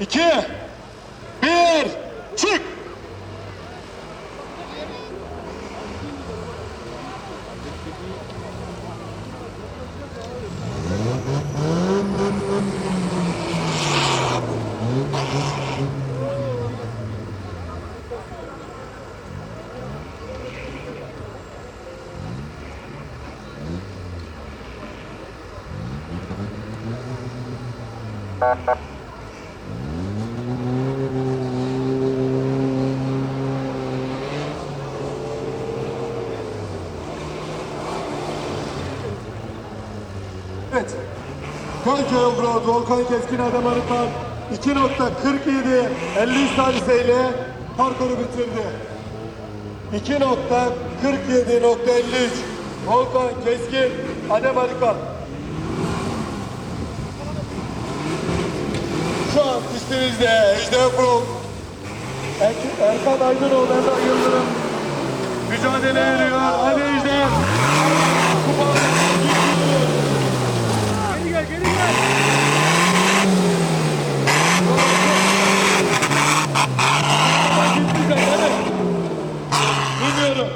2, 1, çık! Evet. Köyköy Offroad Volkan Keskin Adam Arıtan 2.47 53 saliseyle parkuru bitirdi. 2.47.53 Volkan Keskin Adem Arıkan. Şu an pistimizde Ejder Offroad Er- Erkan Aydınoğlu Emrah Yıldırım mücadele ediyor. Hadi Ejder. Geri gel. Bilmiyorum.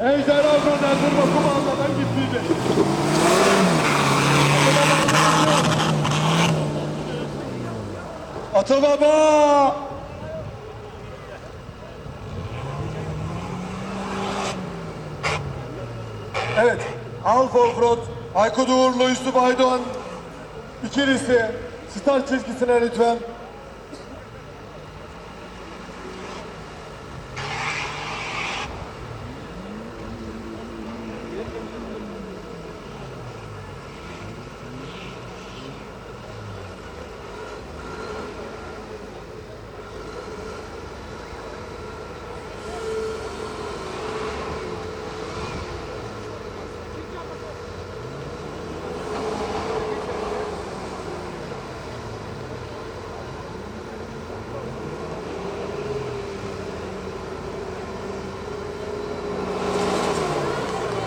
Ejder Avru'dan durma kumandadan gittiydi. Ata baba! Evet, Alfa Offroad, Aykut Uğurlu, Yusuf Aydoğan ikilisi start çizgisine lütfen.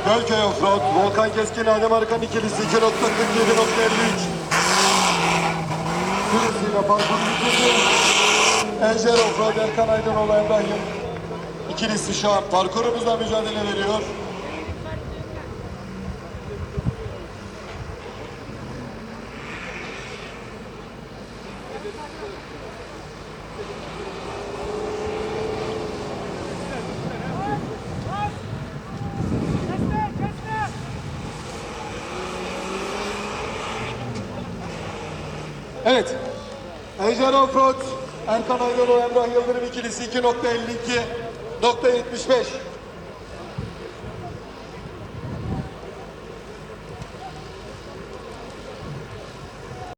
Gölköy Offroad, Volkan Keskin, Adem Arıkan ikilisi 2.47.53. Birisiyle parkur bitirdi. Ejder Offroad, Erkan Aydınoğlu, Emrah Yıl. İkilisi şu an parkurumuzda mücadele veriyor. Evet. Ejder Offroad, Erkan Aydınoğlu, Emrah Yıldırım ikilisi 2.52.75.